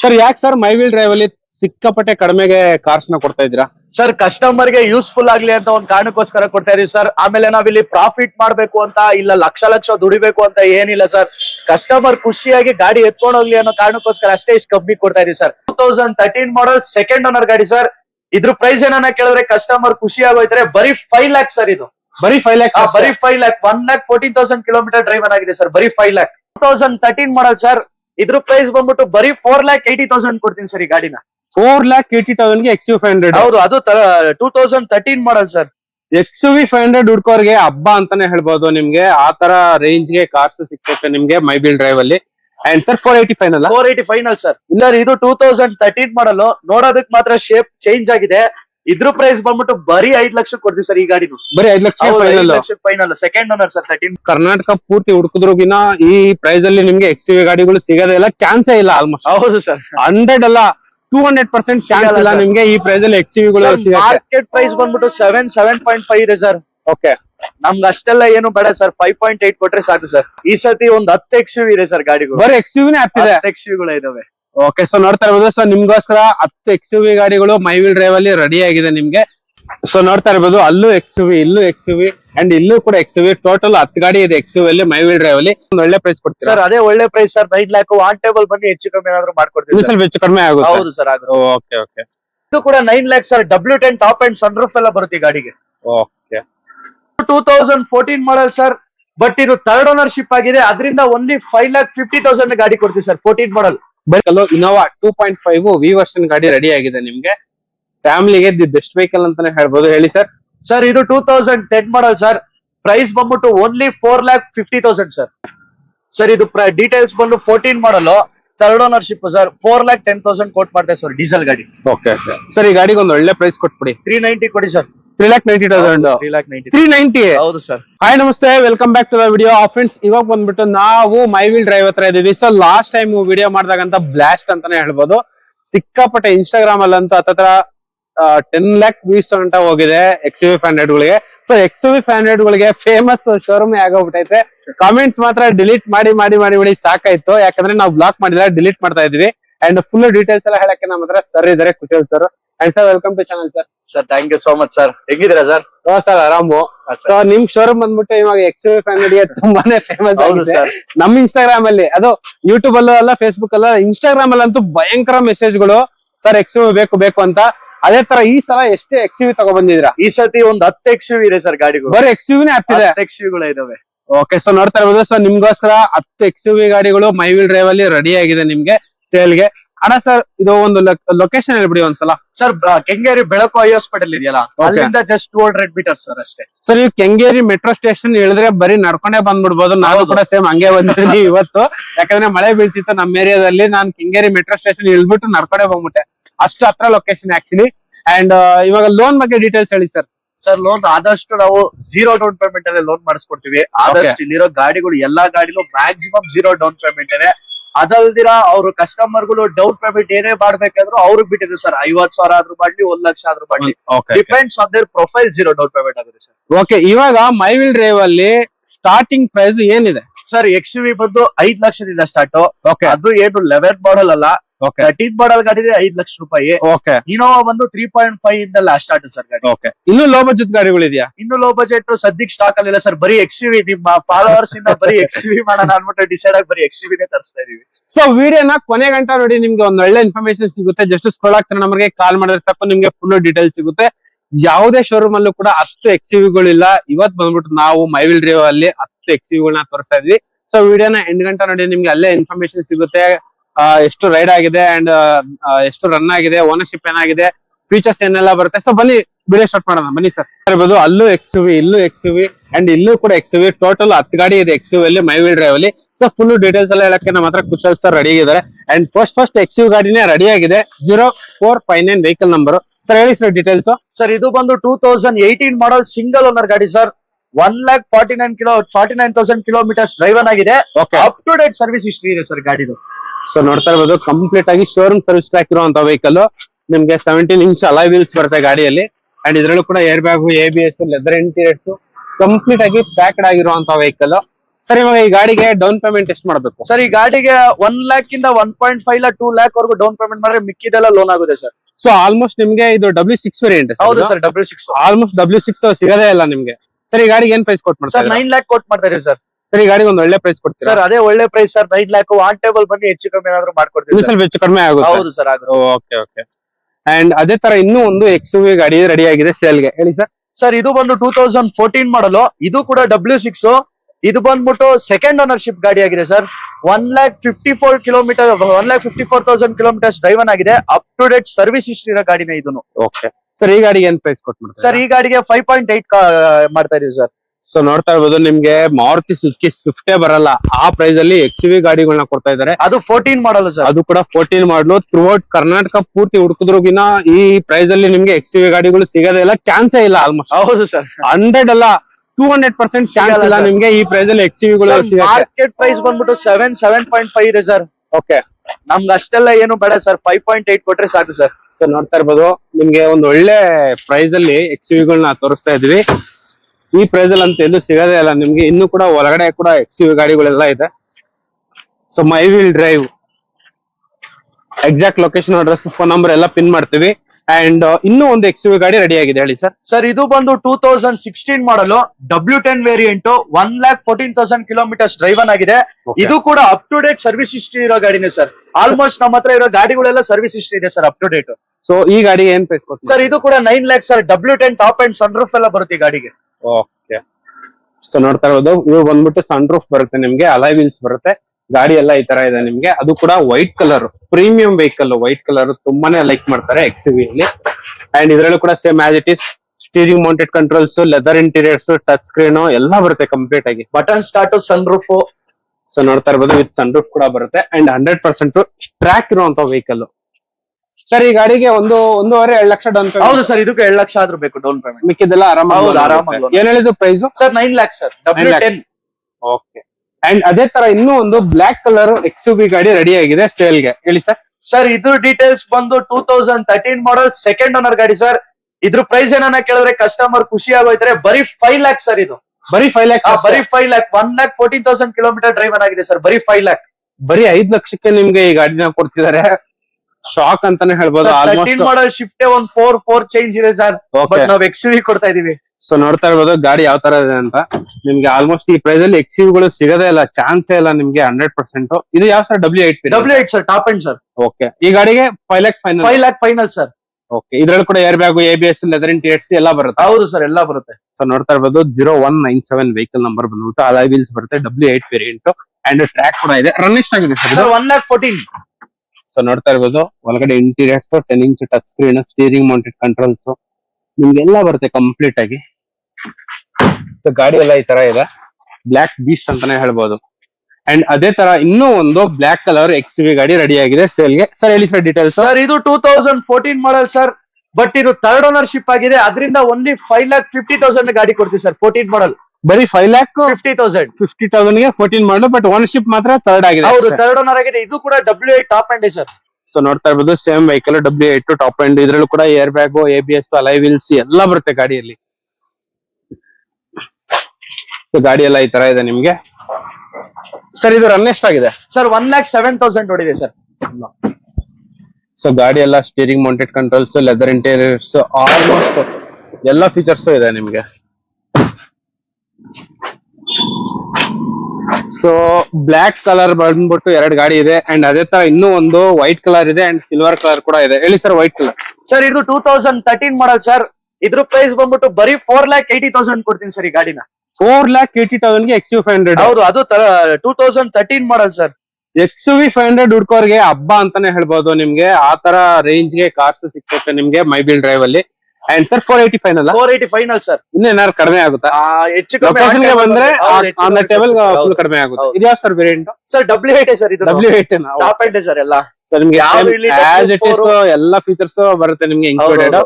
Sir ಯಾಕೆ sir ಮೈ Wheel Drive ಅಲ್ಲಿ ಸಿಕ್ಕಾಪಟ್ಟೆ ಕಡಿಮೆಗೆ ಕಾರ್ಸ್ನ ಕೊಡ್ತಾ ಇದ್ದೀರಾ? ಸರ್ ಕಸ್ಟಮರ್ಗೆ ಯೂಸ್ಫುಲ್ ಆಗ್ಲಿ ಅಂತ ಒಂದ್ ಕಾರಣಕ್ಕೋಸ್ಕರ ಕೊಡ್ತಾ ಇದೀವಿ ಸರ್ ಆಮೇಲೆ ನಾವಿಲ್ಲಿ ಪ್ರಾಫಿಟ್ ಮಾಡ್ಬೇಕು ಅಂತ ಇಲ್ಲ ಲಕ್ಷ ಲಕ್ಷ ದುಡಿಬೇಕು ಅಂತ ಏನಿಲ್ಲ ಸರ್ ಕಸ್ಟಮರ್ ಖುಷಿಯಾಗಿ ಗಾಡಿ ಎತ್ಕೊಂಡು ಹೋಗ್ಲಿ ಅನ್ನೋ ಕಾರಣಕ್ಕೋಸ್ಕರ ಅಷ್ಟೇ ಇಷ್ಟು ಕಮ್ಮಿ ಕೊಡ್ತಾ ಇದೀವಿ sir two thousand thirteen model second owner ಗಾಡಿ ಸರ್ ಇದ್ರ ಪ್ರೈಸ್ ಏನನ್ನ ಕೇಳಿದ್ರೆ ಕಸ್ಟಮರ್ ಖುಷಿ ಆಗೋಯ್ತಾರೆ ಬರೀ ಫೈವ್ ಲ್ಯಾಕ್ ಸರ್ ಇದು. ಬರೀ ಫೈವ್ ಲ್ಯಾಕ್ ಬರೀ five lakh one lakh fourteen thousand kilometre drive ಆಗಿದೆ ಸರ್ ಬರೀ five lakh two thousand thirteen model sir ಇದ್ರ ಪ್ರೈಸ್ ಬಂದ್ಬಿಟ್ಟು ಬರೀ ಫೋರ್ ಲ್ಯಾಕ್ ಏಯ್ಟಿ ತೌಸಂಡ್ ಕೊಡ್ತೀನಿ ಸರ್ ಈ ಗಾಡಿನ. ಫೋರ್ ಲ್ಯಾಕ್ ಏಟಿ ತೌಸಂಡ್ಗೆ ಎಕ್ಸ್ ಯು ಫೈವ್ ಹಂಡ್ರೆಡ್ ಹೌದು ಅದು two thousand thirteen model sir X V five hundred ಹುಡ್ಕೋರ್ಗೆ ಹಬ್ಬ ಅಂತಾನೆ ಹೇಳ್ಬೋದು ನಿಮ್ಗೆ. ಆ ತರ ರೇಂಜ್ಗೆ ಕಾರ್ಸ್ ಸಿಕ್ತೈತೆ ನಿಮ್ಗೆ ಮೈ ವೀಲ್ ಡ್ರೈವ್ ಅಲ್ಲಿ. And sir four eighty final four eighty final sir ಇಲ್ಲ ಇದು ಟೂ ತೌಸಂಡ್ ತರ್ಟೀನ್ ಮಾಡಲ್ ನೋಡೋದಕ್ ಮಾತ್ರ ಶೇಪ್ ಚೇಂಜ್ ಆಗಿದೆ. ಇದ್ರ ಪ್ರೈಸ್ ಬಂದ್ಬಿಟ್ಟು ಬರೀ ಐದ್ ಲಕ್ಷ ಕೊಡ್ತೀವಿ ಸರ್ ಈ ಗಾಡಿನು. ಬರೀ ಐದ್ lakh final final second owner sir thirteen Karnataka ಪೂರ್ತಿ ಹುಡುಕಿದ್ರುಗಿನ ಈ ಪ್ರೈಸ್ ಅಲ್ಲಿ ನಿಮ್ಗೆ ಎಕ್ಸ್ ಗಾಡಿಗಳು ಸಿಗೋದೇ ಇಲ್ಲ ಚಾನ್ಸೇ ಇಲ್ಲ ಆಲ್ಮೋಸ್ಟ್ ಹೌದು ಸರ್ ಹಂಡ್ರೆಡ್ ಅಲ್ಲ ಟೂ ಹಂಡ್ರೆಡ್ ಪರ್ಸೆಂಟ್ ಚಾನ್ಸ್ ಇಲ್ಲ. ನಿಮ್ಗೆ ಈ ಪ್ರೈಸ್ ಅಲ್ಲಿ ಎಕ್ಸ್ ಮಾರ್ಕೆಟ್ ಪ್ರೈಸ್ ಬಂದ್ಬಿಟ್ಟು ಸೆವೆನ್ ಸೆವೆನ್ ಪಾಯಿಂಟ್ ಫೈವ್ ಇದೆ ಸರ್ ಓಕೆ ನಮ್ಗೆ ಅಷ್ಟೆಲ್ಲ ಏನು ಬೇಡ ಸರ್ ಫೈವ್ ಪಾಯಿಂಟ್ ಏಟ್ ಕೊಟ್ರೆ ಸಾಕು ಸರ್ ಈ ಸತಿ ಒಂದ್ ಹತ್ತು ಎಕ್ಸ್ ಇದೆ ಸರ್ ಗಾಡಿಗಳು. ಬರೀ ಎಕ್ಸ್ ಯುವಿನೇ ಹತ್ತಿದೆ. ಹತ್ತು ಎಕ್ಸ್ ಇದಾವೆ. ಓಕೆ ಸೊ ನೋಡ್ತಾ ಇರ್ಬೋದು. ಸೊ ನಿಮ್ಗೋಸ್ಕರ ಹತ್ತು ಎಕ್ಸ್ ವಿ ಗಾಡಿಗಳು ಮೈವಿಲ್ ಡ್ರೈವ್ ಅಲ್ಲಿ ರೆಡಿ ಆಗಿದೆ ನಿಮ್ಗೆ. ಸೊ ನೋಡ್ತಾ ಇರ್ಬೋದು ಅಲ್ಲೂ ಎಕ್ಸ್ ವಿ ಇಲ್ಲೂ ಎಕ್ಸ್ ವಿ ಅಂಡ್ ಇಲ್ಲೂ ಕೂಡ ಎಕ್ಸ್ ವಿ ಟೋಟಲ್ ಹತ್ತು ಗಾಡಿ ಇದೆ ಎಕ್ಸ್ ಅಲ್ಲಿ ಮೈ ವೀಲ್ ಡ್ರೈವ್ ಅಲ್ಲಿ. ಒಂದು ಒಳ್ಳೆ ಪ್ರೈಸ್ ಕೊಡ್ತೀವಿ ಸರ್ ಅದೇ ಒಳ್ಳೆ price sir nine lakh on table ಬನ್ನಿ ಹೆಚ್ಚು ಕಮ್ಮಿ ಏನಾದ್ರು ಮಾಡ್ಕೊಡ್ತೀವಿ ಸ್ವಲ್ಪ ಹೆಚ್ಚು ಕಡಿಮೆ ಆಗುತ್ತೆ. ಹೌದು ಸರ್ ಆಗುತ್ತೆ. ಓಕೆ ಓಕೆ ಇದು ಕೂಡ nine lakh sir W ten top and sunroof ಎಲ್ಲ ಬರುತ್ತೆ ಗಾಡಿಗೆ. Okay two thousand fourteen model sir but ಇದು ಥರ್ಡ್ ಓನರ್ಶಿಪ್ ಆಗಿದೆ. ಅದರಿಂದ only five lakh fifty thousand ಗಾಡಿ ಕೊಡ್ತೀವಿ sir fourteen model ಬೈಕಲ್ಲೂ Innova two point five V version ಗಾಡಿ ready ಆಗಿದೆ ನಿಮ್ಗೆ. ಫ್ಯಾಮಿಲಿಗೆ ದಿ ಬೆಸ್ಟ್ ವೆಹಿಕಲ್ ಅಂತಾನೆ ಹೇಳ್ಬೋದು. ಹೇಳಿ ಸರ್ ಸರ್ ಇದು two thousand ten model sir price ಬಂದ್ಬಿಟ್ಟು only four lakh fifty thousand sir sir ಇದು ಡೀಟೇಲ್ಸ್ ಬಂದು fourteen model third ownership sir four lakh ten thousand quote ಮಾಡ್ತೇವೆ ಸರ್ ಡೀಸೆಲ್ ಗಾಡಿ. Okay sir ಈ ಗಾಡಿಗೆ ಒಂದು ಒಳ್ಳೆ ಪ್ರೈಸ್ ಕೊಟ್ಬಿಡಿ. ತ್ರೀ ನೈಂಟಿ ಕೊಡಿ sir three lakh ninety thousand three lakh ninety three ninety ಹೌದು sir hi namaste. Welcome back to the video friends ಇವಾಗ ಬಂದ್ಬಿಟ್ಟು ನಾವು ಮೈ ವೀಲ್ ಡ್ರೈವ್ ಹತ್ರ ಇದೀವಿ. ಸೊ ಲಾಸ್ಟ್ ಟೈಮ್ ವಿಡಿಯೋ ಮಾಡಿದಾಗಂತ ಬ್ಲಾಸ್ಟ್ ಅಂತಾನೆ ಹೇಳ್ಬೋದು. ಸಿಕ್ಕಾಪಟ್ಟೆ ಇನ್ಸ್ಟಾಗ್ರಾಮ್ ಅಲ್ಲಂತೂ ಹತ್ತತ್ರ ಟೆನ್ ಲ್ಯಾಕ್ ವ್ಯೂಸ್ ಅಂತ ಹೋಗಿದೆ ಎಕ್ಸ್ ವಿ ಫೈವ್ ಹಂಡ್ರೆಡ್ ಗಳಿಗೆ. So X V five hundred ಗಳಿಗೆ ಫೇಮಸ್ ಶೋರೂಮ್ ಆಗೋಗ್ಬಿಟ್ಟೈತೆ ಕಾಮೆಂಟ್ಸ್ ಮಾತ್ರ ಡಿಲೀಟ್ ಮಾಡಿ ಮಾಡಿ ಮಾಡಿ ಮಾಡಿ ಸಾಕಾಯ್ತು. ಯಾಕಂದ್ರೆ ನಾವು ಬ್ಲಾಕ್ ಮಾಡಿಲ್ಲ ಡಿಲೀಟ್ ಮಾಡ್ತಾ ಇದೀವಿ ಅಂಡ್ ಫುಲ್ ಡೀಟೇಲ್ಸ್ ಎಲ್ಲ ಹೇಳಕ್ಕೆ ನಮ್ಮ ಹತ್ರ ಸರ್ ಇದಾರೆ Kushal sir and sir welcome to channel sir sir thank you so much sir ಹೆಂಗಿದ್ದೀರಾ sir sir ಆರಾಮು. ಸರ್ ನಿಮ್ ಶೋರೂಮ್ ಬಂದ್ಬಿಟ್ಟು ಇವಾಗ ಎಕ್ಸ್ ವಿ ಫ್ಯಾಮಿಲಿ ತುಂಬಾನೇ ಫೇಮಸ್ ಹೌದು ಆಗಿದೆ. ಸರ್ ನಮ್ ಇನ್ಸ್ಟಾಗ್ರಾಮ್ ಅಲ್ಲಿ ಅದು ಯೂಟ್ಯೂಬ್ ಅಲ್ಲೂ ಅಲ್ಲ ಫೇಸ್ಬುಕ್ ಅಲ್ಲ ಇನ್ಸ್ಟಾಗ್ರಾಮ್ ಅಲ್ಲಂತೂ ಭಯಂಕರ ಮೆಸೇಜ್ಗಳು. ಸರ್ ಎಕ್ಸ್ ಬೇಕು ಬೇಕು ಅಂತ. ಅದೇ ತರ ಈ ಸಲ ಎಷ್ಟು ಎಕ್ಸ್ ವಿ ತಗೊಬಂದಿದ್ದೀರಾ ಈ ಸತಿ ಒಂದ್ ಹತ್ತು ಎಕ್ಸ್ ಇದೆ ಸರ್ ಗಾಡಿಗಳು ಬರೀ ಎಕ್ಸ್ ವಿನೇ ಆಗ್ತಿದೆ. ಎಕ್ಸ್ಗಳು ಇದಾವೆ. ಓಕೆ ಸೊ ನೋಡ್ತಾ ಇರ್ಬೋದು. ಸರ್ ನಿಮ್ಗೋಸ್ಕರ ಹತ್ತು ಎಕ್ಸ್ ವಿ ಗಾಡಿಗಳು ಮೈ ವೀಲ್ ಡ್ರೈವ್ ಅಲ್ಲಿ ರೆಡಿ ಆಗಿದೆ ನಿಮ್ಗೆ ಸೇಲ್ಗೆ ಅಣ್ಣ ಸರ್ ಇದು ಒಂದು ಲೊಕೇಶನ್ ಹೇಳ್ಬಿಡಿ ಒಂದ್ಸಲ. ಸರ್ ಕೆಂಗೇರಿ ಬೆಳಕು ಐ ಹಾಸ್ಪಿಟಲ್ ಇದೆಯಲ್ಲ ಅಲ್ಲಿಂದ just two hundred metre sir ಅಷ್ಟೇ. ಸರ್ ನೀವು ಕೆಂಗೇರಿ ಮೆಟ್ರೋ ಸ್ಟೇಷನ್ ಇಳಿದ್ರೆ ಬರೀ ನಡ್ಕೊಂಡೇ ಬಂದ್ಬಿಡ್ಬೋದು. ನಾನು ಕೂಡ ಸೇಮ್ ಹಂಗೆ ಬಂದಿದ್ದೀನಿ ಇವತ್ತು. ಯಾಕಂದ್ರೆ ಮಳೆ ಬೀಳ್ತಿತ್ತು ನಮ್ಮ ಏರಿಯಾದಲ್ಲಿ. ನಾನು ಕೆಂಗೇರಿ ಮೆಟ್ರೋ ಸ್ಟೇಷನ್ ಇಳ್ಬಿಟ್ಟು ನಡ್ಕೊಂಡೇ ಬಂದ್ಬಿಟ್ಟೆ. ಅಷ್ಟು ಹತ್ರ ಲೊಕೇಶನ್ ಆಕ್ಚುಲಿ ಅಂಡ್ ಇವಾಗ ಲೋನ್ ಬಗ್ಗೆ ಡೀಟೇಲ್ಸ್ ಹೇಳಿ ಸರ್ ಸರ್ ಲೋನ್ ಆದಷ್ಟು ನಾವು ಜೀರೋ ಡೌನ್ ಪೇಮೆಂಟ್ ಅಲ್ಲಿ ಲೋನ್ ಮಾಡಿಸ್ಕೊಡ್ತೀವಿ. ಆದಷ್ಟು ಇಲ್ಲಿರೋ ಗಾಡಿಗಳು ಎಲ್ಲಾ ಗಾಡಿಗಳು ಮ್ಯಾಕ್ಸಿಮಮ್ ಜೀರೋ ಡೌನ್ ಪೇಮೆಂಟ್ ಇದೆ ಅದಲ್ದಿರ ಅವ್ರು ಕಸ್ಟಮರ್ಗಳು ಡೌಟ್ ಪೇಮೆಂಟ್ ಏನೇ ಮಾಡ್ಬೇಕಾದ್ರು ಅವ್ರಿಗೆ ಬಿಟ್ಟಿದ್ರು ಸರ್ ಐವತ್ ಸಾವಿರ ಆದ್ರೂ ಮಾಡ್ಲಿ ಒಂದ್ ಲಕ್ಷ ಆದ್ರೂ ಮಾಡ್ಲಿ. Depends on their profile zero down payment ಆಗುತ್ತೆ ಸರ್ ಓಕೆ ಇವಾಗ ಮೈ ವಿಲ್ ಡ್ರೈವ್ ಅಲ್ಲಿ ಸ್ಟಾರ್ಟಿಂಗ್ ಪ್ರೈಸ್ ಏನಿದೆ? ಸರ್ ಎಕ್ಸ್ ವಿ ಬಂದು ಐದ್ ಲಕ್ಷದಿಂದ ಸ್ಟಾರ್ಟ್ ಓಕೆ ಅದು ಏನು ಲೆವೆನ್ ಮಾಡಲ್ ಅಲ್ಲ. ತರ್ಟೀನ್ ಮಾಡಲ್ ಗಾಡಿ ಇದೆ ಐದ್ ಲಕ್ಷ ರೂಪಾಯಿ. ಓಕೆ ಇನೋವಾ ಬಂದು ತ್ರೀ ಪಾಯಿಂಟ್ ಫೈವ್ ಇಂದಲ್ಲ ಸ್ಟಾರ್ಟ್ ಸರ್ ಗಾಡಿ. ಓಕೆ ಇನ್ನು ಲೋ ಬಜೆಟ್ ಗಾಡಿಗಳಿದೆಯಾ? ಇನ್ನು ಲೋ ಬಜೆಟ್ ಸದ್ಯಕ್ಕೆ ಸ್ಟಾಕ್ ಅಲ್ಲಿ ಇಲ್ಲ ಸರ್ ಬರೀ ಎಕ್ಸ್ ವಿ ನಿಮ್ಮ ಫಾಲೋವರ್ಸ್ ಇಂದ ಬರೀ ಎಕ್ಸ್ ವಿ ಮಾಡೋಣ ಅನ್ಬಿಟ್ಟು ಡಿಸೈಡ್ ಆಗಿ ಬರೀ ಎಕ್ಸ್ ವಿನೇ ತರಿಸ್ತಾ ಇದೀವಿ. ಸೊ ವಿಡಿಯೋನ ಕೊನೆ ಗಂಟ ನೋಡಿ ನಿಮ್ಗೆ ಒಂದ್ ಒಳ್ಳೆ ಇನ್ಫಾರ್ಮೇಶನ್ ಸಿಗುತ್ತೆ. ಜಸ್ಟ್ ಸ್ಕೋಲ್ ಆಗ್ತಾರೆ ನಮಗೆ ಕಾಲ್ ಮಾಡಿದ್ರೆ ಸಾಕು ನಿಮ್ಗೆ ಫುಲ್ ಡೀಟೇಲ್ ಸಿಗುತ್ತೆ. ಯಾವುದೇ ಶೋರೂಮ್ ಅಲ್ಲೂ ಕೂಡ ಹತ್ತು ಎಕ್ಸ್ ಇಲ್ಲ ಇವತ್ ಬಂದ್ಬಿಟ್ಟು ನಾವು ಮೈವಿಲ್ ಡ್ರೈವ್ ಅಲ್ಲಿ ಹತ್ತು ಎಕ್ಸ್ ಗಳನ್ನ ತೋರಿಸ್ತಾ ಇದ್ವಿ. ಸೊ ವಿಡಿಯೋನ ಎಂಟು ಗಂಟೆ ನೋಡಿ ನಿಮ್ಗೆ ಅಲ್ಲೇ ಇನ್ಫಾರ್ಮೇಶನ್ ಸಿಗುತ್ತೆ. ಎಷ್ಟು ರೈಡ್ ಆಗಿದೆ ಅಂಡ್ ಎಷ್ಟು ರನ್ ಆಗಿದೆ ಓನರ್ಶಿಪ್ ಏನಾಗಿದೆ ಫೀಚರ್ಸ್ ಏನೆಲ್ಲ ಬರುತ್ತೆ. ಸೊ ಬನ್ನಿ ವಿಡಿಯೋ ಸ್ಟಾರ್ಟ್ ಮಾಡೋಣ. ಬನ್ನಿ ಸರ್ ಇರ್ಬೋದು, ಅಲ್ಲೂ ಎಕ್ಸ್ ವಿ ಇಲ್ಲೂ ಎಕ್ಸ್ ವಿ ಅಂಡ್ ಇಲ್ಲೂ ಕೂಡ ಎಕ್ಸ್ ವಿ ಟೋಟಲ್ ಹತ್ತು ಗಾಡಿ ಇದೆ ಎಕ್ಸ್ ಅಲ್ಲಿ ಮೈವಿಲ್ ಡ್ರೈವ್ ಅಲ್ಲಿ. ಸೊ ಫುಲ್ ಡೀಟೇಲ್ಸ್ ಎಲ್ಲ ಹೇಳಕ್ಕೆ ನಮ್ಮ ಹತ್ರ ಕುಶಲ್ ಸರ್ ರೆಡಿ ಆಗಿದ್ದಾರೆ. And first first X U ಗಾಡಿನೇ ready ಆಗಿದೆ. Zero four five nine vehicle number sir ಹೇಳಿ ಸರ್ ಡೀಟೇಲ್ಸ್ ಸರ್ ಇದು ಬಂದು two thousand eighteen model single owner ಗಾಡಿ sir one lakh forty nine kilo forty nine thousand kilometres driven ಆಗಿದೆ. Okay up to date service history ಇದೆ sir ಗಾಡಿದು. So ನೋಡ್ತಾ ಇರ್ಬೋದು complete ಆಗಿ ಶೋರೂಮ್ ಸರ್ವಿಸ್ ಟ್ರ್ಯಾಕ್ ಇರುವಂತ ವೆಹಿಕಲ್ ನಿಮ್ಗೆ ಸೆವೆಂಟೀನ್ ಇಂಚ್ ಅಲೈ ವೀಲ್ಸ್ ಬರುತ್ತೆ ಗಾಡಿಯಲ್ಲಿ. ಅಂಡ್ ಇದ್ರಲ್ಲೂ ಕೂಡ air bag A B S leather interiors complete ಆಗಿ ಪ್ಯಾಕ್ಡ್ ಆಗಿರುವಂತ ವೆಹಿಕಲ್ ಸರ್ ಇವಾಗ ಈ ಗಾಡಿಗೆ ಡೌನ್ ಪೇಮೆಂಟ್ ಎಷ್ಟು ಮಾಡಬೇಕು? ಸರ್ ಈ ಗಾಡಿಗೆ ಒನ್ ಲ್ಯಾಕ್ ಇಂದ one point five two lakh ವರೆಗೂ ಡೌನ್ ಪೇಮೆಂಟ್ ಮಾಡಿದ್ರೆ ಮಿಕ್ಕಿದೆಲ್ಲ ಲೋನ್ ಆಗುತ್ತೆ ಸರ್ ಸೊ ಆಲ್ಮೋಸ್ಟ್ ನಿಮ್ಗೆ ಇದು ಡಬ್ಲ್ಯೂ ಸಿಕ್ಸ್ ವೇರಿಯಂಟ್ ಹೌದು sir W six almost W six ಸಿಗದೇ ಇಲ್ಲ ನಿಮ್ಗೆ. ಸರ್ ಈ ಗಾಡಿಗೆ ಏನ್ ಪ್ರೈಸ್ ಕೊಟ್ ಸರ್ ಮಾಡ್ತಾರೆ ನೈನ್ ಲ್ಯಾಕ್ ಕೊಟ್ ಮಾಡ್ತಾ ಇದೀವಿ ಸರ್. ಸರ್ ಈ ಗಾಡಿಗೆ ಒಂದು ಒಳ್ಳೆ ಪ್ರೈಸ್ ಕೊಡ್ತೀರಾ? ಸರ್ ಅದೇ ಒಳ್ಳೆ price sir. Nine lakh on table ಬನ್ನಿ ಹೆಚ್ಚು ಕಮ್ಮಿ ಏನಾದ್ರು ಮಾಡ್ಕೊಡ್ತೀವಿ ಇನ್ನು sir. ಸ್ವಲ್ಪ ಹೆಚ್ಚು ಕಡಿಮೆ ಆಗುತ್ತೆ. ಹೌದು ಸರ್ ಆಗುತ್ತೆ. ಓಕೆ ಓಕೆ ಅಂಡ್ ಅದೇ ತರ ಇನ್ನೂ ಒಂದು ಎಕ್ಸ್ ವಿ ಗಾಡಿ ರೆಡಿ ಆಗಿದೆ ಸೇಲ್ಗೆ ಹೇಳಿ ಸರ್. ಸರ್ ಇದು ಬಂದು ಟೂ ತೌಸಂಡ್ ಫೋರ್ಟೀನ್ ಮಾಡಲು ಇದು ಕೂಡ ಡಬ್ಲ್ಯೂ ಸಿಕ್ಸ್ ಇದು ಬಂದ್ಬಿಟ್ಟು ಸೆಕೆಂಡ್ ಓನರ್ಶಿಪ್ ಗಾಡಿ ಆಗಿದೆ sir. One lakh fifty four kilometre one lakh fifty four thousand kilometres driven ಆಗಿದೆ. Up to date service history ಇರೋ ಗಾಡಿನೇ ಇದನ್ನು ಓಕೆ ಸರ್ ಈ ಗಾಡಿಗೆ ಏನ್ ಪ್ರೈಸ್ ಕೊಟ್ ಮಾಡ್ತಾರೆ? ಸರ್ ಈ ಗಾಡಿಗೆ ಫೈವ್ ಪಾಯಿಂಟ್ ಏಟ್ ಮಾಡ್ತಾ ಇದೀವಿ ಸರ್ ಸೊ ನೋಡ್ತಾ ಇರ್ಬೋದು ನಿಮ್ಗೆ ಮಾರುತಿ ಸುಜುಕಿ ಸ್ವಿಫ್ಟೇ ಬರಲ್ಲ. ಆ ಪ್ರೈಸ್ ಅಲ್ಲಿ ಎಕ್ಸ್ ವಿ ಗಾಡಿಗಳನ್ನ ಕೊಡ್ತಾ ಇದಾರೆ. ಅದು ಫೋರ್ಟೀನ್ ಮಾಡಲು ಸರ್ ಅದು ಕೂಡ ಫೋರ್ಟೀನ್ ಮಾಡಲು ಥ್ರೂ ಔಟ್ ಕರ್ನಾಟಕ ಪೂರ್ತಿ ಹುಡುಕಿದ್ರು ಬಿನ ಈ ಪ್ರೈಸ್ ಅಲ್ಲಿ ನಿಮ್ಗೆ ಎಕ್ಸ್ ವಿ ಗಾಡಿಗಳು ಸಿಗೋದೇ ಇಲ್ಲ ಚಾನ್ಸೇ ಇಲ್ಲ ಆಲ್ಮೋಸ್ಟ್ ಹೌದು ಸರ್ ಹಂಡ್ರೆಡ್ ಅಲ್ಲ ಟೂ ಹಂಡ್ರೆಡ್ ಪರ್ಸೆಂಟ್ ಚಾನ್ಸ್ ಇಲ್ಲ. ನಿಮ್ಗೆ ಈ ಪ್ರೈಸ್ ಅಲ್ಲಿ ಎಕ್ಸ್ಗಳು ಸಿಗಕ್ಕೆ ಮಾರ್ಕೆಟ್ ಪ್ರೈಸ್ ಬಂದ್ಬಿಟ್ಟು ಸೆವೆನ್ ಸೆವೆನ್ ಪಾಯಿಂಟ್ ಫೈವ್ ಇದೆ ಸರ್ ಓಕೆ ನಮ್ಗೆ ಅಷ್ಟೆಲ್ಲ ಏನು ಬೇಡ ಸರ್. ಫೈವ್ ಪಾಯಿಂಟ್ ಏಟ್ ಕೊಟ್ರೆ ಸಾಕು ಸರ್. ಸರ್, ನೋಡ್ತಾ ಇರ್ಬೋದು. ನಿಮ್ಗೆ ಒಂದು ಒಳ್ಳೆ ಪ್ರೈಸ್ ಅಲ್ಲಿ ಎಕ್ಸ್ ಗಳನ್ನ ತೋರಿಸ್ತಾ ಇದ್ವಿ. ಈ ಪ್ರೈಸ್ ಅಲ್ಲಿ ಅಂತ ಎಲ್ಲೂ ಸಿಗೋದೇ ಇಲ್ಲ. ನಿಮ್ಗೆ ಇನ್ನು ಕೂಡ ಒಳಗಡೆ ಕೂಡ ಎಕ್ಸ್ ಗಾಡಿಗಳೆಲ್ಲ ಇದೆ. So my will drive exact location address phone number ಎಲ್ಲ ಪಿನ್ ಮಾಡ್ತೀವಿ. ಅಂಡ್ ಇನ್ನೂ ಒಂದು ಎಕ್ಸ್ ಯು ಗಾಡಿ ರೆಡಿ ಆಗಿದೆ ಹೇಳಿ ಸರ್. ಸರ್ ಇದು ಬಂದು two thousand sixteen model W ten variant one lakh fourteen thousand kilometres driven ಆಗಿದೆ. ಇದು ಕೂಡ up to date service history ಇರೋ ಗಾಡಿನೇ ಸರ್ ಆಲ್ಮೋಸ್ಟ್ ನಮ್ಮ ಹತ್ರ ಇರೋ ಗಾಡಿಗಳೆಲ್ಲ ಸರ್ವಿಸ್ ಹಿಸ್ಟ್ರಿ ಇದೆ sir up to date so ಈ ಗಾಡಿ ಏನ್ ಪ್ರೈಸ್ ಕೊಟ್ಟು ಸರ್ ಇದು ಕೂಡ nine lakh sir W ten top end sunroof ಎಲ್ಲ ಬರುತ್ತೆ ಈ ಗಾಡಿಗೆ. ಓಕೆ ಸೊ ನೋಡ್ತಾ ಇರೋದು ಇವು ಬಂದ್ಬಿಟ್ಟು ಸನ್ ರೂಫ್ ಬರುತ್ತೆ ನಿಮ್ಗೆ ಅಲೈ ವೀಲ್ಸ್ ಬರುತ್ತೆ. ಗಾಡಿ ಎಲ್ಲ ಈ ತರ ಇದೆ ನಿಮ್ಗೆ. ಅದು ಕೂಡ white colour premium vehicle white colour ತುಂಬಾನೇ ಲೈಕ್ ಮಾಡ್ತಾರೆ ಎಕ್ಸ್ ವಿ ಅಲ್ಲಿ. ಅಂಡ್ ಇದರಲ್ಲೂ ಕೂಡ same as it is steering mounted controls leather interiors touch screen ಎಲ್ಲ ಬರುತ್ತೆ ಕಂಪ್ಲೀಟ್ ಆಗಿ. Button start sunroof so ನೋಡ್ತಾ ಇರ್ಬೋದು ವಿತ್ ಸನ್ ರೂಫ್ ಕೂಡ ಬರುತ್ತೆ. ಅಂಡ್ ಹಂಡ್ರೆಡ್ ಪರ್ಸೆಂಟ್ ಟ್ರ್ಯಾಕ್ ಇರುವಂತ ವೆಹಿಕಲ್ ಸರ್ ಈ ಗಾಡಿಗೆ ಒಂದು ಒಂದೂವರೆ ಎರಡು ಲಕ್ಷ ಡೌನ್ ಹೌದು ಸರ್ ಇದಕ್ಕೆ ಎರಡು ಲಕ್ಷ ಆದ್ರೂ ಬೇಕು ಡೌನ್ ಪೇಮೆಂಟ್ ಮಿಕ್ಕಿದೆಲ್ಲ ಆರಾಮಾಗಿ ಆರಾಮಾಗಿ. ಏನ್ ಹೇಳಿದ್ರು price sir nine lakh sir W. Ten okay and ಅದೇ ತರ ಇನ್ನೂ ಒಂದು black colour X U V ಗಾಡಿ ರೆಡಿ ಆಗಿದೆ ಸೇಲ್ಗೆ ಹೇಳಿ ಸರ್ ಸರ್ ಇದು ಡೀಟೇಲ್ಸ್ ಬಂದು two thousand thirteen model second owner ಗಾಡಿ ಸರ್ ಇದ್ರ ಪ್ರೈಸ್ ಏನನ್ನ ಕೇಳಿದ್ರೆ ಕಸ್ಟಮರ್ ಖುಷಿ ಆಗೋಯ್ತಾರೆ. ಬರೀ ಫೈವ್ ಲ್ಯಾಕ್ ಸರ್ ಇದು. ಬರೀ ಫೈವ್ ಲ್ಯಾಕ್ ಬರೀ five lakh one lakh fourteen thousand kilometre driven ಆಗಿದೆ ಸರ್ ಬರೀ ಫೈವ್ ಲ್ಯಾಕ್ ಬರೀ ಐದ್ ಲಕ್ಷಕ್ಕೆ ನಿಮ್ಗೆ ಈ ಗಾಡಿನ ಕೊಡ್ತಿದ್ದಾರೆ. ಶಾಕ್ ಅಂತಾನೆ ಹೇಳ್ಬೋದು ಆಲ್ಮೋಸ್ಟ್ ಮಾಡಲ್ ಶಿಫ್ಟ್ ಒಂದ್ ಫೋರ್ ಫೋರ್ ಚೇಂಜ್ ಇದೆ ಸರ್ ಬಟ್ ನಾವ್ ಎಕ್ಸ್ವಿ ಕೊಡ್ತಾ ಇದೀವಿ. ಸೊ ನೋಡ್ತಾ ಇರ್ಬೋದು ಗಾಡಿ ಯಾವ ತರ ಇದೆ ಅಂತ. ನಿಮ್ಗೆ ಆಲ್ಮೋಸ್ಟ್ ಈ ಪ್ರೈಸ್ ಅಲ್ಲಿ ಗಳು ಸಿಗದೇ ಇಲ್ಲ ಚಾನ್ಸ್ ಇಲ್ಲ ನಿಮ್ಗೆ ಹಂಡ್ರೆಡ್ ಪರ್ಸೆಂಟ್ ಇದು ಯಾವ sir W eight W eight sir top end sir okay ಈ ಗಾಡಿಗೆ five lakh final five lakh final sir okay ಇದ್ರಲ್ಲಿ ಕೂಡ air bag A B S leather interiors ಎಲ್ಲ ಬರುತ್ತೆ. ಹೌದು ಸರ್ ಎಲ್ಲ ಬರುತ್ತೆ. ಸೊ ನೋಡ್ತಾ ಇರ್ಬೋದು zero one nine seven vehicle number ಬಂದ್ಬಿಟ್ಟು ಅಲೈ ವೀಲ್ಸ್ ಬರುತ್ತೆ W eight variant and track ಕೂಡ ಇದೆ. ರನ್ ಎಷ್ಟಾಗಿದೆ sir one lakh fourteen so ನೋಡ್ತಾ ಇರ್ಬೋದು. ಒಳಗಡೆ interiors ten inch touch screen steering mounted controls ನಿಮ್ಗೆಲ್ಲ ಬರುತ್ತೆ ಕಂಪ್ಲೀಟ್ ಆಗಿ. ಸೊ ಗಾಡಿ ಎಲ್ಲ ಈ ತರ ಇದೆ. ಬ್ಲಾಕ್ ಬೀಸ್ಟ್ ಅಂತಾನೆ ಹೇಳ್ಬೋದು. ಅಂಡ್ ಅದೇ ತರ ಇನ್ನೂ ಒಂದು ಬ್ಲಾಕ್ ಕಲರ್ ಎಕ್ಸ್ ವಿ ಗಾಡಿ ರೆಡಿ ಆಗಿದೆ ಸೇಲ್ಗೆ ಸರ್ ಹೇಳಿ ಸರ್ ಡೀಟೇಲ್ಸ್ ಸರ್ ಇದು two thousand fourteen model sir but ಇದು ಥರ್ಡ್ ಓನರ್ಶಿಪ್ ಆಗಿದೆ. ಅದರಿಂದ only five lakh fifty thousand ಗಾಡಿ ಕೊಡ್ತೀವಿ ಸರ್ ಫೋರ್ಟೀನ್ ಮಾಡಲ್ ಬರೀ five lakh fifty thousand fifty ತೌಸಂಡ್ಗೆ fourteen model but ownership ಮಾತ್ರ ಥರ್ಡ್ ಆಗಿದೆ ಹೌದು ಥರ್ಡ್ ಓನರ್ ಆಗಿದೆ. ಇದು ಕೂಡ W eight top end sir. So ನೋಡ್ತಾ ಇರ್ಬೋದು same vehicle W eight top end ಇದ್ರಲ್ಲೂ ಕೂಡ air bag A B S alloy wheels ಎಲ್ಲ ಬರುತ್ತೆ ಗಾಡಿಯಲ್ಲಿ. ಗಾಡಿ ಎಲ್ಲ ಈ ತರ ಇದೆ ನಿಮ್ಗೆ. ಸರ್ ಇದು ರನ್ ಎಷ್ಟಾಗಿದೆ? Sir one lakh seven thousand ನೋಡಿದೆ ಸರ್ ಸೊ ಗಾಡಿ ಎಲ್ಲ steering mounted controls leather interiors almost ಎಲ್ಲ ಫೀಚರ್ಸ್ ಇದೆ ನಿಮ್ಗೆ. ಸೊ ಬ್ಲಾಕ್ ಕಲರ್ ಬಂದ್ಬಿಟ್ಟು ಎರಡು ಗಾಡಿ ಇದೆ ಅಂಡ್ ಅದೇ ತರ ಇನ್ನೂ ಒಂದು ವೈಟ್ ಕಲರ್ ಇದೆ ಅಂಡ್ ಸಿಲ್ವರ್ ಕಲರ್ ಕೂಡ ಇದೆ. ಹೇಳಿ ಸರ್ ವೈಟ್ ಕಲರ್ ಸರ್ ಇದು two thousand thirteen model sir ಇದ್ರ ಪ್ರೈಸ್ ಬಂದ್ಬಿಟ್ಟು ಬರೀ ಫೋರ್ ಲ್ಯಾಕ್ ಏಯ್ಟಿ ತೌಸಂಡ್ ಕೊಡ್ತೀನಿ ಸರ್ ಈ ಗಾಡಿನ. ಫೋರ್ ಲ್ಯಾಕ್ ಏಯ್ಟಿ ತೌಸಂಡ್ಗೆ ಎಕ್ಸ್ ಯು ಫೈವ್ ಹಂಡ್ರೆಡ್ ಹೌದು ಅದು two thousand thirteen model sir X V five hundred ಹುಡ್ಕೋರ್ಗೆ ಹಬ್ಬ ಅಂತಾನೆ ಹೇಳ್ಬೋದು ನಿಮ್ಗೆ. ಆ ತರ ರೇಂಜ್ಗೆ ಕಾರ್ಸ್ ಸಿಕ್ತೈತೆ ನಿಮ್ಗೆ ಮೈಬಿಲ್ ಡ್ರೈವ್ ಅಲ್ಲಿ. And sir four eighty final four eighty final sir ಇನ್ನೇನಾದ್ರು ಕಡಿಮೆ ಆಗುತ್ತಾ? ಹೆಚ್ಚು ಲೊಕೇಶನ್ಗೆ ಬಂದ್ರೆ ಆನ್ ದ ಟೇಬಲ್ ಫುಲ್ ಕಡಿಮೆ ಆಗುತ್ತೆ. ಇದು ಯಾವ sir variant sir W eight sir ಇದು? W eight top end sir ಎಲ್ಲ. ಸರ್ ನಿಮ್ಗೆ ಆಸ್ ಇಟ್ ಇಸ್ W4 ಎಲ್ಲ ಫೀಚರ್ಸ್ ಬರುತ್ತೆ ನಿಮ್ಗೆ ಇನ್ಕ್ಲೂಡೆಡ್.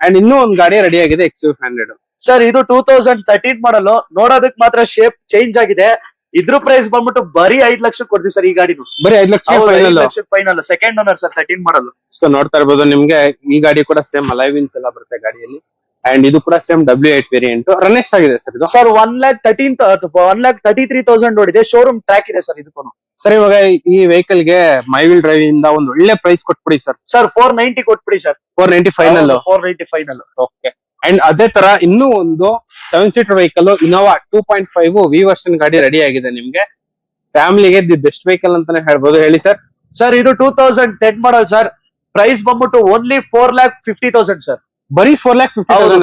ಅಂಡ್ ಇನ್ನೂ ಒಂದ್ ಗಾಡಿ ರೆಡಿ ಆಗಿದೆ ಎಕ್ಸ್ ಯು ಹಂಡ್ರೆಡ್ ಸರ್ ಇದು ಟೂ ತೌಸಂಡ್ ತರ್ಟೀನ್ ಮಾಡಲು ನೋಡೋದಕ್ ಮಾತ್ರ ಶೇಪ್ ಚೇಂಜ್ ಆಗಿದೆ. ಇದ್ರ ಪ್ರೈಸ್ ಬಂದ್ಬಿಟ್ಟು ಬರೀ ಐದ್ ಲಕ್ಷ ಕೊಡ್ತೀವಿ ಸರ್ ಈ ಗಾಡಿನು. ಬರೀ ಐದ್ lakh final final second owner sir thirteen model so ನೋಡ್ತಾ ಇರ್ಬೋದು ನಿಮ್ಗೆ ಈ ಗಾಡಿ ಕೂಡ ಸೇಮ್ ಅಲೈವ್ ವೀಲ್ಸ್ ಎಲ್ಲ ಬರುತ್ತೆ ಗಾಡಿಯಲ್ಲಿ. ಅಂಡ್ ಇದು ಕೂಡ same W eight variant run ಎಷ್ಟಾಗಿದೆ ಸರ್ ಇದು? Sir one lakh thirteen one lakh thirty three thousand ನೋಡಿದೆ. ಶೋರೂಮ್ ಟ್ರ್ಯಾಕ್ ಇದೆ ಸರ್ ಇದಕ್ಕೂ ಸರ್ ಇವಾಗ ಈ ವೆಹಿಕಲ್ಗೆ ಮೈವಿಲ್ ಡ್ರೈವ್ ಇಂದ ಒಂದು ಒಳ್ಳೆ ಪ್ರೈಸ್ ಕೊಟ್ಬಿಡಿ ಸರ್ ಸರ್ ಫೋರ್ ನೈಂಟಿ ಕೊಟ್ಬಿಡಿ sir four ninety final four ninety final okay and ಅದೇ ತರ ಇನ್ನೂ ಒಂದು seven seater vehicle Innova two point five V version ಗಾಡಿ ರೆಡಿ ಆಗಿದೆ ನಿಮ್ಗೆ. ಫ್ಯಾಮಿಲಿಗೆ ದಿ ಬೆಸ್ಟ್ ವೆಹಿಕಲ್ ಅಂತಾನೆ ಹೇಳ್ಬೋದು. ಹೇಳಿ ಸರ್ ಸರ್ ಇದು two thousand ten model sir price ಬಂದ್ಬಿಟ್ಟು only four lakh fifty thousand sir ಬರೀ four lakh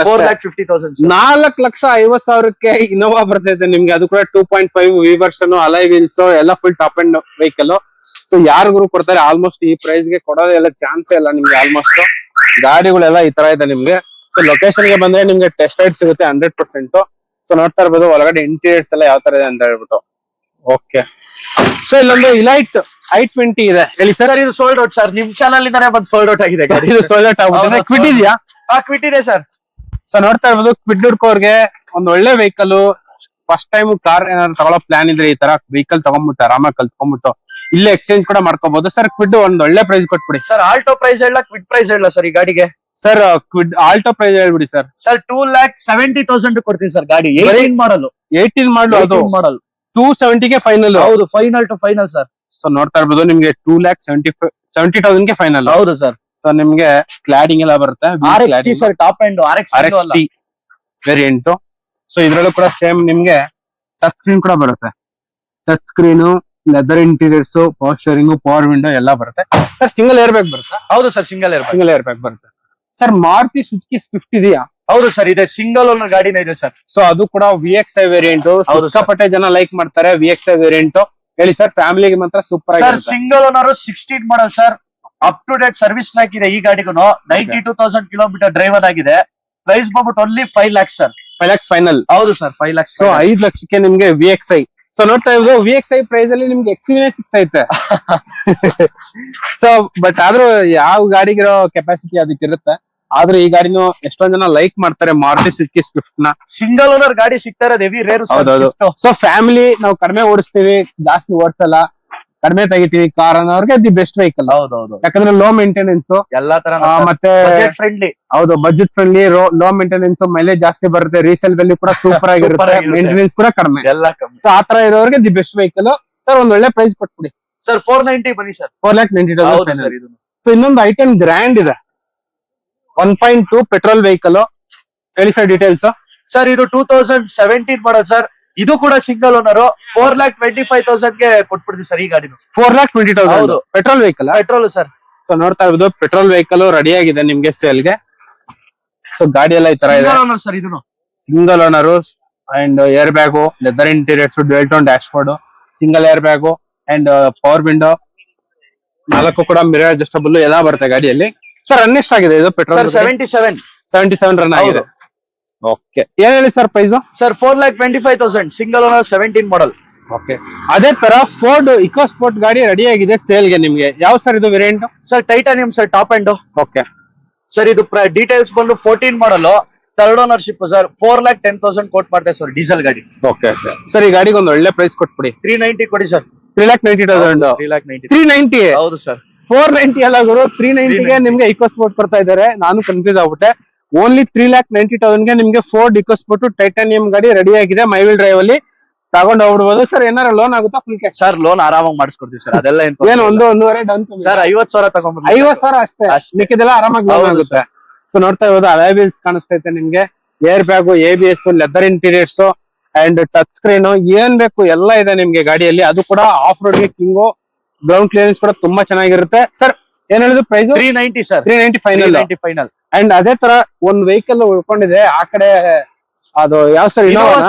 four lakh fifty thousand ನಾಲ್ಕು ಲಕ್ಷ ಐವತ್ ಸಾವಿರಕ್ಕೆ ಇನೋವಾ ಬರ್ತೈತೆ ನಿಮ್ಗೆ. ಅದು ಕೂಡ two point five V version alloy wheels ಎಲ್ಲ full top end vehicle so ಯಾರಿಗೂ ಕೊಡ್ತಾರೆ ಆಲ್ಮೋಸ್ಟ್ ಈ ಪ್ರೈಸ್ಗೆ ಕೊಡೋದೆಲ್ಲ ಚಾನ್ಸ್ ಇಲ್ಲ ನಿಮ್ಗೆ ಆಲ್ಮೋಸ್ಟ್ ಗಾಡಿಗಳೆಲ್ಲ ಈ ತರ ಇದೆ ನಿಮ್ಗೆ. ಸೊ ಲೊಕೇಶನ್ಗೆ ಬಂದ್ರೆ ನಿಮ್ಗೆ ಟೆಸ್ಟ್ ರೈಡ್ ಸಿಗುತ್ತೆ ಹಂಡ್ರೆಡ್ ಪರ್ಸೆಂಟ್ ಸೊ ನೋಡ್ತಾ ಇರ್ಬೋದು ಒಳಗಡೆ ಇಂಟೀರಿಯರ್ಸ್ ಎಲ್ಲ ಯಾವ ತರ ಇದೆ ಅಂತ ಹೇಳ್ಬಿಟ್ಟು. ಓಕೆ ಸೊ ಇಲ್ಲೊಂದು ಇಲೈಟ್ ಐ ಟ್ವೆಂಟಿ ಇದೆ. ಹೇಳಿ ಸರ್ ಇದು ಸೋಲ್ಡ್ ಔಟ್ ಸರ್ ನಿಮ್ ಚಾನಲ್ ಇಂದಾನೆ ಬಂದು ಸೋಲ್ಡ್ ಔಟ್ ಆಗಿದೆ ಇದು ಸೋಲಟ್ ಆಗ್ಬಿಟ್ಟಿದೆ. ಹೌದು, ಕ್ವಿಟ್ ಇದೆಯಾ? ಹಾ ಕ್ವಿಟ್ ಇದೆ ಸರ್ ಸೊ ನೋಡ್ತಾ ಇರ್ಬೋದು ಕ್ವಿಡ್ ಹುಡ್ಕೋರ್ಗೆ ಒಂದ್ ಒಳ್ಳೆ ವೆಹಿಕಲ್ ಫಸ್ಟ್ ಟೈಮ್ ಕಾರ್ ಏನಾದ್ರು ತಗೊಳ್ಳೋ ಪ್ಲಾನ್ ಇದ್ರೆ ಈ ತರ ವೆಹಿಕಲ್ ತಗೊಂಡ್ಬಿಟ್ಟು ಆರಾಮಾಗಿ ಕಲ್ತ್ಕೊಂಡ್ಬಿಟ್ಟು ಇಲ್ಲೇ ಎಕ್ಸ್ಚೇಂಜ್ ಕೂಡ ಮಾಡ್ಕೋಬಹುದು ಸರ್ ಕ್ವಿಡ್ ಒಂದ್ ಒಳ್ಳೆ ಪ್ರೈಸ್ ಕೊಟ್ಬಿಡಿ. ಸರ್ ಆಲ್ಟೋ ಪ್ರೈಸ್ ಹೇಳ ಕ್ವಿಡ್ ಪ್ರೈಸ್ ಹೇಳ ಸರ್ ಈ ಗಾಡಿಗೆ. ಸರ್ ಕ್ವಿಡ್ ಆಲ್ಟೋ ಪ್ರೈಸ್ ಹೇಳ್ಬಿಡಿ sir sir two lakh seventy thousand ಕೊಡ್ತೀವಿ ಸರ್ ಗಾಡಿ. ಬರೀ- ಮಾಡಲು ಏಯ್ಟೀನ್ ಮಾಡ್ಲು ಅದು. ಮಾಡಲ್ ಟೂ ಸೆವೆಂಟಿಗೆ ಫೈನಲ್ ಹೌದು final two final sir so ನೋಡ್ತಾ ಇರ್ಬೋದು ನಿಮ್ಗೆ ಟೂ ಲ್ಯಾಕ್ ಸೆವೆಂಟಿ ಸೆವೆಂಟಿ ತೌಸಂಡ್ಗೆ ಫೈನಲ್ ಹೌದು ಸರ್ ಸೊ ನಿಮ್ಗೆ ಕ್ಲಾಡಿಂಗ್ ಎಲ್ಲ ಬರುತ್ತೆ. R X T sir top end R X R X T variant so ಇದ್ರಲ್ಲೂ ಕೂಡ ಸೇಮ್ ನಿಮ್ಗೆ ಟಚ್ ಸ್ಕ್ರೀನ್ ಕೂಡ ಬರುತ್ತೆ. Touch screen leather interiors power steering power window ಎಲ್ಲ ಬರುತ್ತೆ. ಸರ್ ಸಿಂಗಲ್ ಏರ್ ಬ್ಯಾಗ್ ಬರುತ್ತೆ? ಹೌದು sir single air single air bag ಬರುತ್ತೆ. Sir Maruti Suzuki Swift ಇದೆಯಾ? ಹೌದು ಸರ್ ಇದೆ. ಸಿಂಗಲ್ ಓನರ್ ಗಾಡಿನೇ ಇದೆ ಸರ್ ಸೊ ಅದು ಕೂಡ ವಿ ಎಕ್ಸ್ ಐ ವೇರಿಯಂಟ್. ಸಿಕ್ಕಾಪಟ್ಟೆ ಜನ ಲೈಕ್ ಮಾಡ್ತಾರೆ ವಿ ಎಕ್ಸ್ ಐ ವೇರಿಯಂಟ್ ಹೇಳಿ ಸರ್ ಫ್ಯಾಮಿಲಿಗೆ ಮಾತ್ರ super sir single owner sixteen model sir up to date service track ಇದೆ ಈ ಗಾಡಿಗೂ ninety two thousand kilometre driven ಆಗಿದೆ. ಪ್ರೈಸ್ ಬಂದ್ಬಿಟ್ಟು only five lakhs sir five lakhs final ಹೌದು sir five lakhs so ಐದು ಲಕ್ಷಕ್ಕೆ ನಿಮ್ಗೆ ವಿ ಎಕ್ಸ್ ಐ ಸೊ ನೋಡ್ತಾ ಇದ್ರು ವಿ ಎಕ್ಸ್ ಐ ಪ್ರೈಸ್ ಅಲ್ಲಿ ನಿಮ್ಗೆ ಎಕ್ಸ್ಪೀರಿಯನ್ಸ್ ಸಿಗ್ತೈತೆ. ಸೊ ಬಟ್ ಆದ್ರೂ ಯಾವ ಗಾಡಿಗಿರೋ ಕೆಪಾಸಿಟಿ ಅದಕ್ಕೆ ಇರುತ್ತೆ ಆದ್ರೆ ಈ ಗಾಡಿನೂ ಎಷ್ಟೊಂದ್ ಜನ ಲೈಕ್ ಮಾಡ್ತಾರೆ ಮಾರುತಿ ಸಿಕ್ಕಿ ಸ್ವಿಫ್ಟ್ನ. ಸಿಂಗಲ್ ಓನರ್ ಗಾಡಿ ಸಿಗ್ತಾ ಇರೋದು ಹೆವಿ ರೇರು ಸೊ ಫ್ಯಾಮಿಲಿ ನಾವು ಕಡಿಮೆ ಓಡಿಸ್ತೀವಿ ಜಾಸ್ತಿ ಓಡಿಸಲ್ಲ. ಕಡಿಮೆ ತೆಗಿತೀವಿ ಕಾರ್ ಅನ್ನೋರ್ಗೆ ದಿ ಬೆಸ್ಟ್ ವೆಹಿಕಲ್ ಹೌದೌದು. ಯಾಕಂದ್ರೆ ಲೋ ಮೇಂಟೆನೆನ್ಸ್ ಎಲ್ಲಾ ತರ ಮತ್ತೆ ಫ್ರೆಂಡ್ಲಿ ಹೌದು budget friendly low maintenance mileage ಜಾಸ್ತಿ ಬರುತ್ತೆ ರೀಸೇಲ್ ವ್ಯಾಲ್ಯೂ ಕೂಡ ಸೂಪರ್ Super ಆಗಿರುತ್ತೆ. ಆಗಿರುತ್ತೆ. ಮೇಂಟೆನೆನ್ಸ್ ಕೂಡ ಕಡಿಮೆ. ಎಲ್ಲ ಕಮ್ಮಿ. ಸೊ ಆತರ ಇರೋರಿಗೆ ದಿ ಬೆಸ್ಟ್ ವೆಹಿಕಲ್ ಸರ್ ಒಂದ್ ಒಳ್ಳೆ ಪ್ರೈಸ್ ಕೊಟ್ಬಿಡಿ. ಸರ್ ಫೋರ್ ನೈಂಟಿ ಬನ್ನಿ ಸರ್ ಫೋರ್ ಲ್ಯಾಕ್ ನೈಂಟಿ ಹೌದು ತೌಸಂಡ್ ಸರ್ ಇದು. ಸೊ ಇನ್ನೊಂದು ಐಟನ್ ಗ್ರ್ಯಾಂಡ್ ಇದೆ. One point two petrol vehicle ಹೇಳಿ ಸರ್ ಡೀಟೇಲ್ಸ್ ಸರ್ ಇದು ಟೂ ತೌಸಂಡ್ ಸೆವೆಂಟೀನ್ ಮಾಡೋದು ಸರ್ ಇದು ಕೂಡ single owner four lakh twenty five ತೌಸಂಡ್ಗೆ ಕೊಟ್ಬಿಡ್ತೀವಿ ಸರ್ ಈ ಗಾಡಿ ಫೋರ್ ಲ್ಯಾಕ್ ಟ್ವೆಂಟಿ ತೌಸಂಡ್ ಹೌದು. Petrol vehicle petrol sir. So ನೋಡ್ತಾ ಇರೋದು ಪೆಟ್ರೋಲ್ ವೆಹಿಕಲ್ ರೆಡಿ ಆಗಿದೆ ನಿಮ್ಗೆ ಸೇಲ್ಗೆ. ಸೊ ಗಾಡಿ ಎಲ್ಲ ಈ ತರ ಇದೆ. ಸಿಂಗಲ್ ಓನರ್ ಸರ್ ಇದನ್ನು single owner and airbag leather interiors dual tone dashboard single airbag and power window ನಾಲ್ಕು ಕೂಡ ಮಿರರ್ ಅಡ್ಜಸ್ಟಬಲ್ ಎಲ್ಲ ಬರುತ್ತೆ ಗಾಡಿಯಲ್ಲಿ. ಸರ್ ರನ್ ಎಷ್ಟಾಗಿದೆ ಇದು sir petrol seventy seven seventy seven run ಆಗಿದೆ ಓಕೆ ಏನ್ ಹೇಳಿ sir price sir four lakh twenty five thousand single owner seventeen model okay ಅದೇ ತರ ಫೋರ್ಡ್ ಇಕೋ ಸ್ಪೋರ್ಟ್ ಗಾಡಿ ರೆಡಿ ಆಗಿದೆ ಸೇಲ್ಗೆ ನಿಮ್ಗೆ. ಯಾವ ಸರ್ ಇದು variant sir titanium sir top end okay sir ಇದು ಡೀಟೇಲ್ಸ್ ಬಂದು fourteen model third ownership sir four lakh ten thousand quote ಮಾಡ್ತಾರೆ ಸರ್ ಡೀಸೆಲ್ ಗಾಡಿ. ಓಕೆ ಸರ್ ಈ ಗಾಡಿಗೆ ಒಂದು ಒಳ್ಳೆ ಪ್ರೈಸ್ ಕೊಟ್ಬಿಡಿ. ತ್ರೀ ನೈಂಟಿ ಕೊಡಿ sir three lakh ninety thousand three lakh ninety three ninety ಹೌದು ಸರ್ ಫೋರ್ ನೈಂಟಿ ಅಲ್ಲ ಗುರು ತ್ರೀ ನೈಂಟಿಗೆ 390. ನಿಮ್ಗೆ ಇಕೋ ಸ್ಪೋರ್ಟ್ ಕೊಡ್ತಾ ಇದ್ದಾರೆ. ನಾನು ಕನ್ಫ್ಯೂಸ್ ಆಗ್ಬಿಟ್ಟೆ. ಓನ್ಲಿ ತ್ರೀ ಲ್ಯಾಕ್ ನೈಂಟಿ ಗೆ ನಿಮ್ಗೆ ಫೋರ್ ಡಿಕೋಸ್ ಬಿಟ್ಟು ಟೈಟಾನಿಯಂ ಗಾಡಿ ರೆಡಿ ಆಗಿದೆ ಮೈವಿಲ್ ಡ್ರೈವ್ ಅಲ್ಲಿ. ತಗೊಂಡ್ ಹೋಗ್ಬಿಡ್ಬೋದು. ಸರ್ ಏನಾರ ಲೋನ್ ಆಗುತ್ತಾ ಫುಲ್ ಕ್ಯಾಶ್ ಸರ್ ಲೋನ್ ಆರಾಮಾಗಿ ಮಾಡಿಸ್ಕೊಡ್ತೀವಿ ಸರ್ ಅದೆಲ್ಲ ಏನು ಒಂದು ಒಂದೂವರೆ ಡೌನ್ ಸರ್ ಐವತ್ ಸಾವಿರ ತಗೊಂಡ್ಬಂದು ಐವತ್ ಸಾವಿರ ಅಷ್ಟೇ. ಮಿಕ್ಕಿದೆಲ್ಲ ಆರಾಮಾಗಿ ಲೋನ್ ಆಗುತ್ತೆ. ಸೊ ನೋಡ್ತಾ ಇರೋದು ಅಲೈ ಕಾಣಿಸ್ತಾ ಕಾಣಿಸ್ತೈತೆ ನಿಮ್ಗೆ. Airbag A B S leather interiors and touch screen ಏನ್ ಬೇಕು ಎಲ್ಲ ಇದೆ ನಿಮ್ಗೆ ಗಾಡಿಯಲ್ಲಿ. ಅದು ಕೂಡ ಆಫ್ ರೋಡ್ಗೆ ಕಿಂಗು ಗ್ರೌಂಡ್ ಕ್ಲಿಯರೆನ್ಸ್ ಕೂಡ ತುಂಬಾ ಚೆನ್ನಾಗಿರುತ್ತೆ. ಸರ್ ಏನ್ ಹೇಳಿದ್ರು price three ninety sir three ninety final final and ಅದೇ ತರ ಒಂದ್ ವೆಹಿಕಲ್ ಉಳ್ಕೊಂಡಿದೆ ಆ ಕಡೆ ಅದು ಯಾವ ಸರ್ ಇನೋವಾ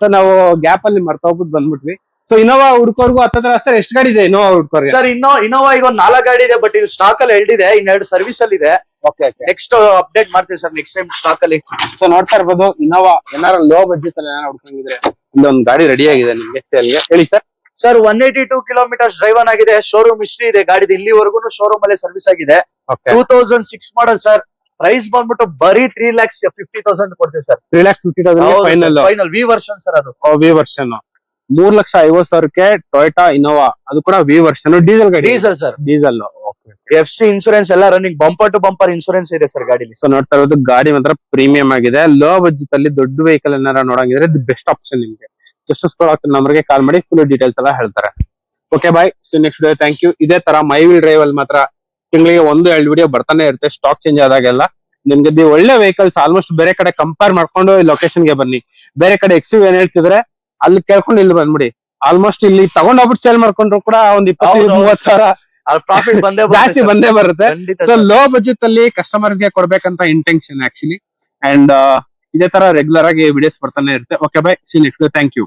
ಸರ್ ನಾವು ಗ್ಯಾಪ್ ಅಲ್ಲಿ ಮರ್ತೋಗ್ಬಿಟ್ಟು ಬಂದ್ಬಿಟ್ವಿ. ಸೊ ಇನೋವಾ ಹುಡ್ಕೋರ್ಗು ಹತ್ತತ್ರ ಸರ್ ಎಷ್ಟು ಗಾಡಿ ಇದೆ ಇನೋವಾ ಹುಡ್ಕೋರ್ಗೆ? ಸರ್ ಇನ್ನೋ ಇನೋವಾ ಈಗ ಒಂದ್ ನಾಲ್ಕು ಗಾಡಿ ಇದೆ ಬಟ್ ಇದು ಸ್ಟಾಕ್ ಅಲ್ಲಿ ಎಲ್ಡಿದೆ ಇನ್ನೆರಡು ಸರ್ವಿಸ್ ಅಲ್ಲಿ ಇದೆ. ಓಕೆ ಓಕೆ ನೆಕ್ಸ್ಟ್ ಅಪ್ಡೇಟ್ ಮಾಡ್ತೀವಿ ಸರ್ ನೆಕ್ಸ್ಟ್ ಟೈಮ್ ಸ್ಟಾಕ್ ಅಲ್ಲಿ. ಸೊ ನೋಡ್ತಾ ಇರ್ಬೋದು ಇನೋವಾ ಏನಾರ ಲೋ ಬಜೆಟ್ ಅಲ್ಲಿ ಏನಾರ ಹುಡ್ಕೊಂಡಿದ್ರೆ ಇಲ್ಲೊಂದು ಗಾಡಿ ರೆಡಿ ಆಗಿದೆ ನಿಮ್ಗೆ ಸೇಲ್ಗೆ ಹೇಳಿ sir sir one eighty two kilometres driven ಆಗಿದೆ. ಶೋರೂಮ್ ಹಿಸ್ಟ್ರಿ ಇದೆ. ಗಾಡಿದ ಇಲ್ಲಿವರೆಗೂ ಶೋರೂಮ್ ಅಲ್ಲೇ ಸರ್ವಿಸ್ ಆಗಿದೆ. Two thousand six model sir price ಬಂದ್ಬಿಟ್ಟು ಬರೀ ತ್ರೀ ಲ್ಯಾಕ್ಸ್ ಫಿಫ್ಟಿ ತೌಸಂಡ್ ಕೊಡ್ತೀವಿ sir three lakh fifty thousand final final V version sir ಅದು. ವಿ ವರ್ಷನ್ ಮೂರ್ ಲಕ್ಷ ಐವತ್ ಸಾವಿರಕ್ಕೆ ಟೊಯೋಟಾ ಇನೋವಾ ಅದು ಕೂಡ ವಿ ವರ್ಷನ್ ಡೀಸೆಲ್ ಗಾಡಿ. Diesel sir diesel F C insurance ಎಲ್ಲ running bumper to bumper insurance ಇದೆ ಸರ್ ಗಾಡಿಲಿ. ಸೊ ನೋಡ್ತಾ ಇರೋದು ಗಾಡಿ ಮಾತ್ರ ಪ್ರೀಮಿಯಂ ಆಗಿದೆ. ಲೋ ಬಜೆಟ್ ಅಲ್ಲಿ ದೊಡ್ಡ ವೆಹಿಕಲ್ ಏನಾರ ನೋಡಂಗಿದ್ರೆ ಇದು ಬೆಸ್ಟ್ ಆಪ್ಷನ್ ನಿಮ್ಗೆ. ಜಸ್ಟ್ ಸ್ಕೋರ್ ನಂಬರ್ಗೆ ಕಾಲ್ ಮಾಡಿ ಫುಲ್ ಡೀಟೇಲ್ಸ್ ಎಲ್ಲ ಹೇಳ್ತಾರೆ. Okay bye so next video thank you ಇದೇ ತರ ಮೈ ವಿಲ್ ಡ್ರೈವ್ ಅಲ್ಲಿ ಮಾತ್ರ ತಿಂಗಳಿಗೆ ಒಂದು ಎರಡು ವಿಡಿಯೋ ಬರ್ತಾನೆ ಇರುತ್ತೆ. ಸ್ಟಾಕ್ ಚೇಂಜ್ ಆದಾಗೆಲ್ಲ. ನಿಮ್ಗೆ ನೀವು ಒಳ್ಳೆ ವೆಹಿಕಲ್ಸ್ ಆಲ್ಮೋಸ್ಟ್ ಬೇರೆ ಕಡೆ ಕಂಪೇರ್ ಮಾಡ್ಕೊಂಡು ಈ ಲೊಕೇಶನ್ಗೆ ಬನ್ನಿ. ಬೇರೆ ಕಡೆ ಎಕ್ಸಿವ್ ಏನ್ ಹೇಳ್ತಿದ್ರೆ ಅಲ್ಲಿ ಕೇಳ್ಕೊಂಡು ಇಲ್ಲಿ ಬಂದ್ಬಿಡಿ. ಆಲ್ಮೋಸ್ಟ್ ಇಲ್ಲಿ ತಗೊಂಡೋಗ್ಬಿಟ್ಟು ಸೇಲ್ ಮಾಡ್ಕೊಂಡ್ರು ಕೂಡ ಒಂದ್ ಇಪ್ಪತ್ತು ಹೌದು, ಹೌದು. ಮೂವತ್ ಸಾವಿರ ಪ್ರಾಫಿಟ್ ಬಂದೇ ಜಾಸ್ತಿ ಬಂದೇ ಬರುತ್ತೆ. ಸೊ ಲೋ ಬಜೆಟ್ ಅಲ್ಲಿ ಕಸ್ಟಮರ್ಸ್ಗೆ ಕೊಡ್ಬೇಕಂತ ಇಂಟೆನ್ಷನ್ ಆಕ್ಚುಲಿ ಅಂಡ್ ಇದೇ ತರ ರೆಗ್ಯುಲರ್ ಆಗಿ ವಿಡಿಯೋಸ್ ಬರ್ತಾನೆ ಇರುತ್ತೆ. Okay bye see next thank you